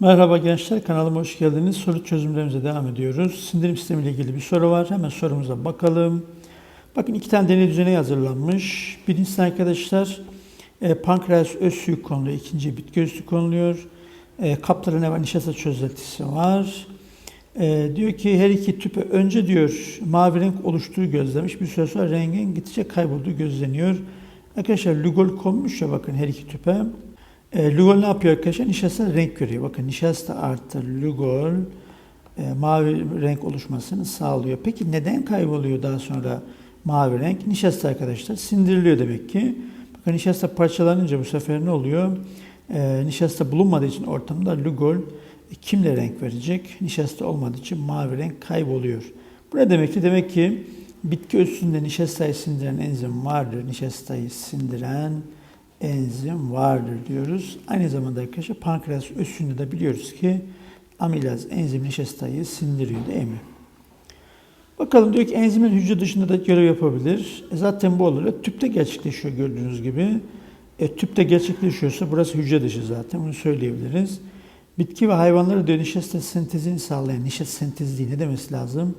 Merhaba gençler, kanalıma hoş geldiniz. Soru çözümlerimize devam ediyoruz. Sindirim sistemi ile ilgili bir soru var. Hemen sorumuza bakalım. Bakın iki tane deney düzeneği hazırlanmış. Birincisi arkadaşlar e, pankreas öz suyu konuluyor. İkinci öz suyu konuluyor. E, kaplara ne var? Nişasta çözeltisi var. E, diyor ki her iki tüpe önce diyor mavi renk oluştuğu gözlemiş. Bir süre sonra rengin gittikçe kaybolduğu gözleniyor. Arkadaşlar Lugol konmuş ya bakın her iki tüpe. E, Lugol ne yapıyor arkadaşlar? Nişasta renk görüyor. Bakın nişasta artı Lugol e, mavi renk oluşmasını sağlıyor. Peki neden kayboluyor daha sonra mavi renk? Nişasta arkadaşlar sindiriliyor demek ki. Bakın nişasta parçalanınca bu sefer ne oluyor? E, nişasta bulunmadığı için ortamda Lugol kimle renk verecek? Nişasta olmadığı için mavi renk kayboluyor. Bu ne demek ki? Demek ki bitki özünde nişastayı sindiren enzim vardır. Nişastayı sindiren enzim vardır diyoruz. Aynı zamanda arkadaşlar pankreas özünde de biliyoruz ki amilaz enzim nişastayı sindiriyor değil mi? Bakalım diyor ki enzimin hücre dışında da görev yapabilir. E zaten bu olarak tüpte gerçekleşiyor gördüğünüz gibi. E, tüpte gerçekleşiyorsa burası hücre dışı zaten bunu söyleyebiliriz. Bitki ve hayvanlara diyor nişasta sentezini sağlayan, nişasta sentezi değil ne demesi lazım?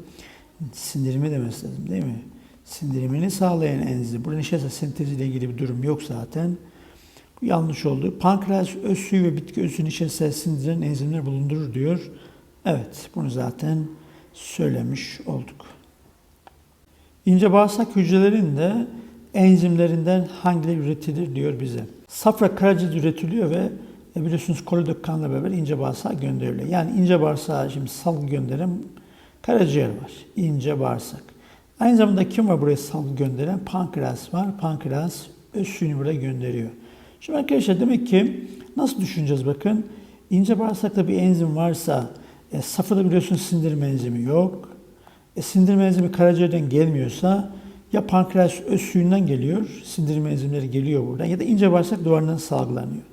Sindirimi demesi lazım değil mi? Sindirimini sağlayan enzim. Burada nişasta senteziyle ilgili bir durum yok zaten. Yanlış oldu. Pankreas öz suyu ve bitki özü nişasta sindiren enzimler bulundurur diyor. Evet, bunu zaten söylemiş olduk. İnce bağırsak hücrelerinde enzimlerinden hangileri üretilir diyor bize. Safra karaciğer üretiliyor ve e, biliyorsunuz kolodok kanla beraber ince bağırsağa gönderiliyor. Yani ince bağırsağa şimdi salgı gönderen karaciğer var. İnce bağırsak. Aynı zamanda kim var buraya salgı gönderen? Pankreas var. Pankreas öz suyunu buraya gönderiyor. Şimdi arkadaşlar demek ki nasıl düşüneceğiz bakın. İnce bağırsakta bir enzim varsa e, safrada biliyorsunuz sindirim enzimi yok. E, sindirim enzimi karaciğerden gelmiyorsa ya pankreas öz suyundan geliyor, sindirim enzimleri geliyor buradan ya da ince bağırsak duvarından salgılanıyor.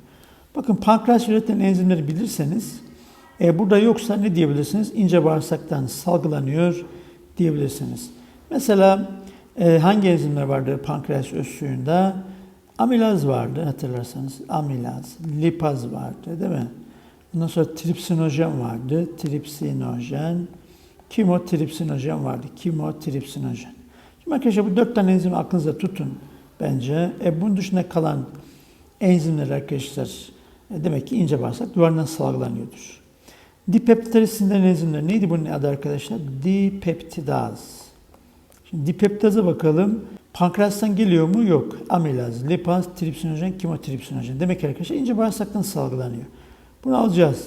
Bakın pankreas üreten enzimleri bilirseniz e, burada yoksa ne diyebilirsiniz? İnce bağırsaktan salgılanıyor diyebilirsiniz. Mesela e, hangi enzimler vardı pankreas öz suyunda? Amilaz vardı hatırlarsanız. Amilaz, lipaz vardı değil mi? Ondan sonra tripsinojen vardı. Tripsinojen. Kimotripsinojen vardı. Kimotripsinojen. Şimdi arkadaşlar bu dört tane enzimi aklınızda tutun bence. E, bunun dışında kalan enzimler arkadaşlar e, demek ki ince bağırsak duvarından salgılanıyordur. Dipeptidleri sindiren enzimler neydi bunun adı arkadaşlar? Dipeptidaz. Şimdi dipeptidaza bakalım. Pankreastan geliyor mu? Yok. Amilaz, lipaz, tripsinojen, kimotripsinojen. Demek ki arkadaşlar ince bağırsaktan salgılanıyor. Bunu alacağız.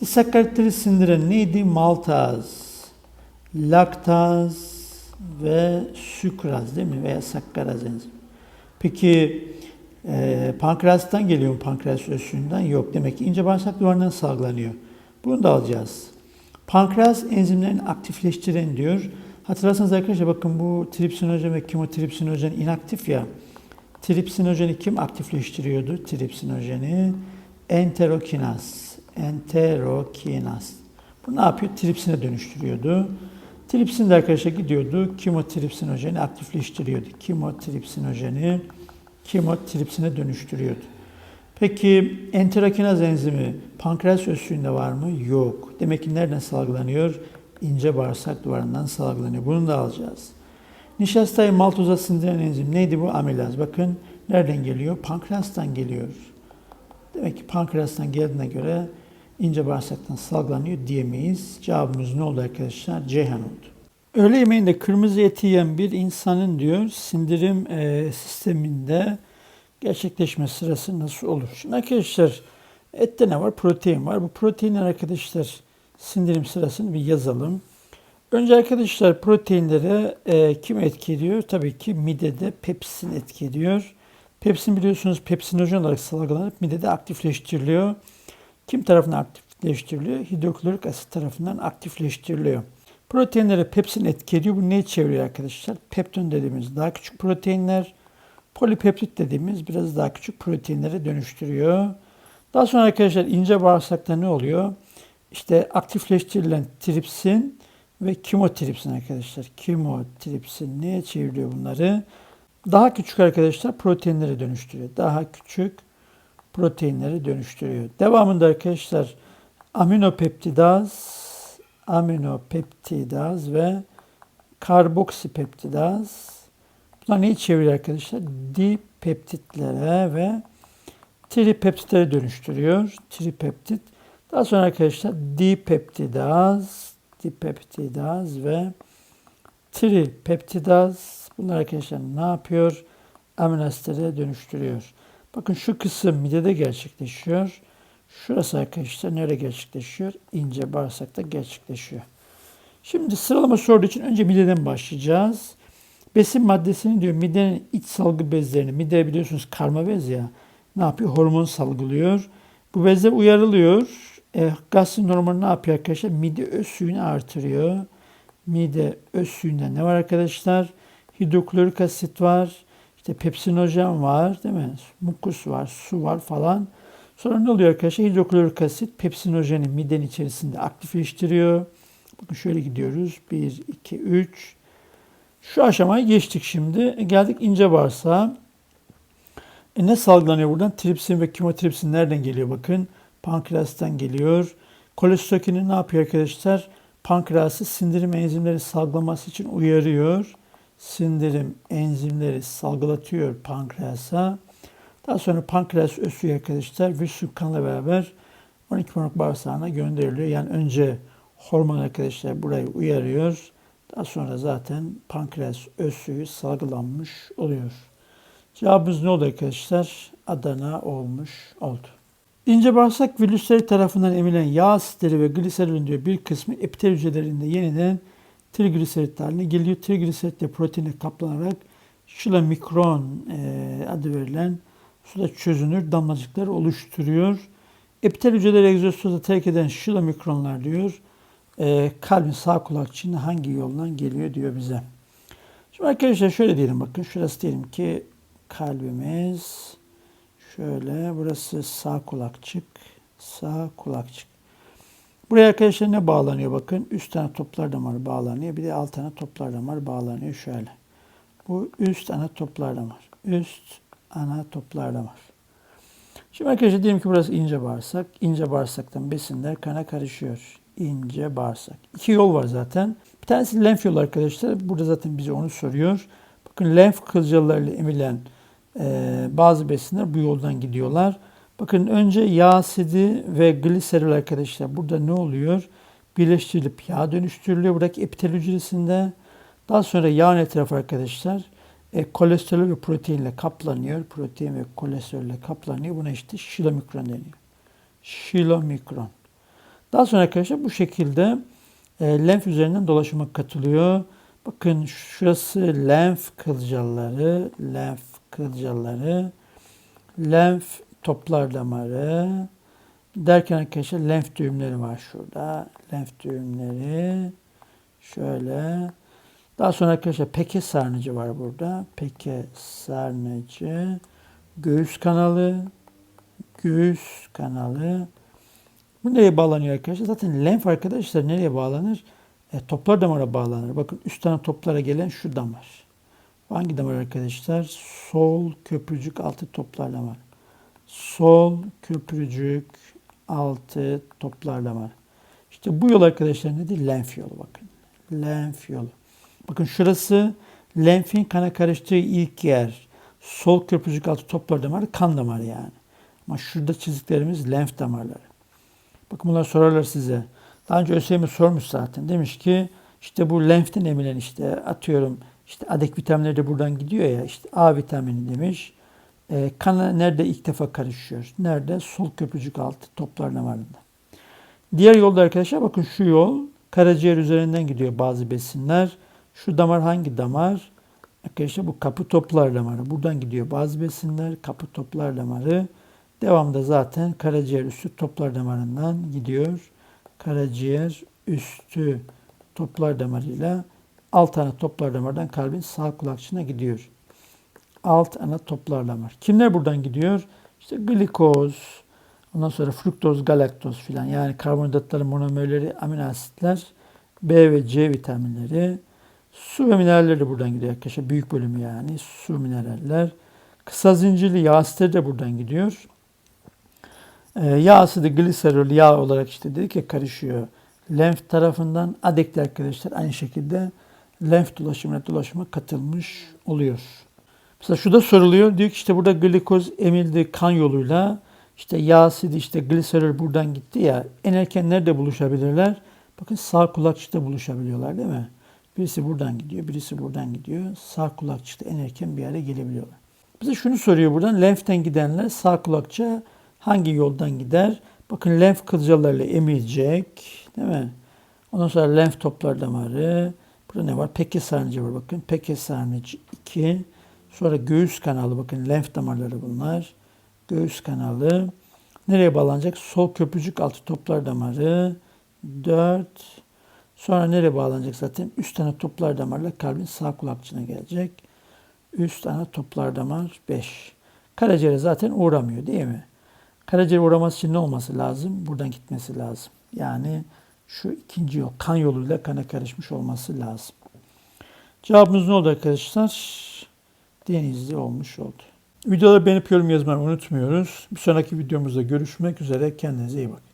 Disakkaritleri sindiren neydi? Maltaz, laktaz ve sükraz değil mi? Veya sakkaraz enzim. Peki e, pankreastan geliyor mu pankreas özsünden? Yok. Demek ki ince bağırsak duvarından salgılanıyor. Bunu da alacağız. Pankreas enzimlerini aktifleştiren diyor. Hatırlarsanız arkadaşlar bakın bu tripsinojen ve kimotripsinojen inaktif ya. Tripsinojeni kim aktifleştiriyordu? Tripsinojeni enterokinaz. Enterokinaz. Bu ne yapıyor? Tripsine dönüştürüyordu. Tripsin de arkadaşlar gidiyordu. Kimotripsinojeni aktifleştiriyordu. Kimotripsinojeni kimotripsine dönüştürüyordu. Peki enterokinaz enzimi pankreas suyunda var mı? Yok. Demek ki nereden salgılanıyor? İnce bağırsak duvarından salgılanıyor. Bunu da alacağız. Nişastayı maltoza sindiren enzim neydi bu? Amilaz. Bakın nereden geliyor? Pankreastan geliyor. Demek ki pankreastan geldiğine göre ince bağırsaktan salgılanıyor diyemeyiz. Cevabımız ne oldu arkadaşlar? Ceyhan oldu. Öğle yemeğinde kırmızı eti yiyen bir insanın diyor sindirim e, sisteminde gerçekleşme sırası nasıl olur? Şimdi arkadaşlar ette ne var? Protein var. Bu proteinler arkadaşlar sindirim sırasını bir yazalım. Önce arkadaşlar proteinlere e, kim etki ediyor? Tabii ki midede pepsin etki ediyor. Pepsin biliyorsunuz pepsinojen olarak salgılanıp midede aktifleştiriliyor. Kim tarafından aktifleştiriliyor? Hidroklorik asit tarafından aktifleştiriliyor. Proteinlere pepsin etki ediyor. Bu neyi çeviriyor arkadaşlar? Pepton dediğimiz daha küçük proteinler, polipeptit dediğimiz biraz daha küçük proteinlere dönüştürüyor. Daha sonra arkadaşlar ince bağırsakta ne oluyor? İşte aktifleştirilen tripsin ve kimotripsin arkadaşlar. Kimotripsin neye çeviriyor bunları? Daha küçük arkadaşlar proteinlere dönüştürüyor. Daha küçük proteinleri dönüştürüyor. Devamında arkadaşlar aminopeptidaz, aminopeptidaz ve karboksipeptidaz. Bunlar neyi çeviriyor arkadaşlar? Dipeptitlere ve tripeptitlere dönüştürüyor. Tripeptit. Daha sonra arkadaşlar dipeptidaz, dipeptidaz ve tripeptidaz. Bunlar arkadaşlar ne yapıyor? Amino asitlere dönüştürüyor. Bakın şu kısım midede gerçekleşiyor. Şurası arkadaşlar nerede gerçekleşiyor? İnce bağırsakta gerçekleşiyor. Şimdi sıralama sorduğu için önce mideden başlayacağız. Besin maddesini diyor midenin iç salgı bezlerini. Mide biliyorsunuz karma bez ya. Ne yapıyor? Hormon salgılıyor. Bu bezler uyarılıyor. E, gastrin hormonu ne yapıyor arkadaşlar? Mide öz suyunu artırıyor. Mide öz suyunda ne var arkadaşlar? Hidroklorik asit var. İşte pepsinojen var değil mi? Mukus var, su var falan. Sonra ne oluyor arkadaşlar? Hidroklorik asit pepsinojeni midenin içerisinde aktifleştiriyor. Bakın şöyle gidiyoruz. 1, 2, 3. Şu aşamayı geçtik şimdi. E, geldik ince bağırsağa. E ne salgılanıyor buradan? Tripsin ve kimotripsin nereden geliyor bakın. Pankreastan geliyor. Kolesterokinin ne yapıyor arkadaşlar? Pankreası sindirim enzimleri salgılaması için uyarıyor. Sindirim enzimleri salgılatıyor pankreasa. Daha sonra pankreas ösüyor arkadaşlar. Vücut kanla beraber 12 parmak bağırsağına gönderiliyor. Yani önce hormon arkadaşlar burayı uyarıyor. Daha sonra zaten pankreas suyu salgılanmış oluyor. Cevabımız ne oldu arkadaşlar? Adana olmuş oldu. İnce bağırsak virüsleri tarafından emilen yağ asitleri ve gliserin diyor bir kısmı epitel hücrelerinde yeniden trigliserit haline geliyor. Trigliserit de proteine kaplanarak şilamikron e, adı verilen suda çözünür damlacıklar oluşturuyor. Epitel hücreleri egzostozu terk eden şilamikronlar diyor e, kalbin sağ kulakçığına hangi yoldan geliyor diyor bize. Şimdi arkadaşlar şöyle diyelim bakın. Şurası diyelim ki kalbimiz şöyle burası sağ kulakçık sağ kulakçık. Buraya arkadaşlar ne bağlanıyor bakın. Üst tane toplar damarı bağlanıyor. Bir de alt tane toplar damarı bağlanıyor şöyle. Bu üst ana toplar damar. Üst ana toplar damar. Şimdi arkadaşlar diyelim ki burası ince bağırsak. İnce bağırsaktan besinler kana karışıyor ince bağırsak. İki yol var zaten. Bir tanesi lenf yolu arkadaşlar. Burada zaten bize onu soruyor. Bakın lenf kılcallarıyla emilen bazı besinler bu yoldan gidiyorlar. Bakın önce yağ asidi ve gliserol arkadaşlar. Burada ne oluyor? Birleştirilip yağ dönüştürülüyor buradaki epitel hücresinde. Daha sonra yağın etrafı arkadaşlar e, kolesterol ve proteinle kaplanıyor. Protein ve kolesterolle kaplanıyor. Buna işte şilomikron deniyor. Şilomikron. Daha sonra arkadaşlar bu şekilde e, lenf üzerinden dolaşıma katılıyor. Bakın şurası lenf kılcalları, lenf kılcalları, lenf toplar damarı derken arkadaşlar lenf düğümleri var şurada. Lenf düğümleri şöyle. Daha sonra arkadaşlar peke sarnıcı var burada. Peke sarnıcı, göğüs kanalı, göğüs kanalı, bu nereye bağlanıyor arkadaşlar? Zaten lenf arkadaşlar nereye bağlanır? E, toplar damara bağlanır. Bakın üst tane toplara gelen şu damar. Hangi damar arkadaşlar? Sol köprücük altı toplar damar. Sol köprücük altı toplar damar. İşte bu yol arkadaşlar nedir? Lenf yolu bakın. Lenf yolu. Bakın şurası lenfin kana karıştığı ilk yer. Sol köprücük altı toplar damarı kan damarı yani. Ama şurada çizdiklerimiz lenf damarları. Bakın bunlar sorarlar size. Daha önce ÖSYM sormuş zaten. Demiş ki işte bu lenften emilen işte atıyorum işte adek vitaminleri de buradan gidiyor ya işte A vitamini demiş. E, kana nerede ilk defa karışıyor? Nerede? Sol köprücük altı toplar damarında. Diğer yolda arkadaşlar bakın şu yol karaciğer üzerinden gidiyor bazı besinler. Şu damar hangi damar? Arkadaşlar bu kapı toplar damarı. Buradan gidiyor bazı besinler. Kapı toplar damarı. Devamda zaten karaciğer üstü toplar damarından gidiyor. Karaciğer üstü toplar damarıyla alt ana toplar damardan kalbin sağ kulakçığına gidiyor. Alt ana toplar damar. Kimler buradan gidiyor? İşte glikoz, ondan sonra fruktoz, galaktoz filan yani karbonhidratların monomerleri, amino asitler, B ve C vitaminleri, su ve mineraller de buradan gidiyor arkadaşlar. Büyük bölümü yani su mineraller. Kısa zincirli yağ asitleri de buradan gidiyor. E, yağ asidi gliserol yağ olarak işte dedik ya karışıyor. Lenf tarafından adekte arkadaşlar aynı şekilde lenf dolaşımına dolaşıma katılmış oluyor. Mesela şu da soruluyor. Diyor ki işte burada glikoz emildi kan yoluyla. İşte yağ asidi işte gliserol buradan gitti ya. En erken nerede buluşabilirler? Bakın sağ kulakçıkta buluşabiliyorlar değil mi? Birisi buradan gidiyor, birisi buradan gidiyor. Sağ kulakçıkta en erken bir yere gelebiliyorlar. Bize şunu soruyor buradan. Lenften gidenler sağ kulakça hangi yoldan gider? Bakın lenf kılcalarıyla emilecek. Değil mi? Ondan sonra lenf toplar damarı. Burada ne var? Peke sarnıcı var bakın. Peke sarnıcı 2. Sonra göğüs kanalı bakın lenf damarları bunlar. Göğüs kanalı. Nereye bağlanacak? Sol köprücük altı toplar damarı. 4. Sonra nereye bağlanacak zaten? Üst tane toplar damarla kalbin sağ kulakçığına gelecek. Üst ana toplar damar 5. Karaciğere zaten uğramıyor değil mi? Karaciğere uğraması için ne olması lazım? Buradan gitmesi lazım. Yani şu ikinci yol, kan yoluyla kana karışmış olması lazım. Cevabımız ne oldu arkadaşlar? Denizli olmuş oldu. Videoları beğenip yorum yazmayı unutmuyoruz. Bir sonraki videomuzda görüşmek üzere. Kendinize iyi bakın.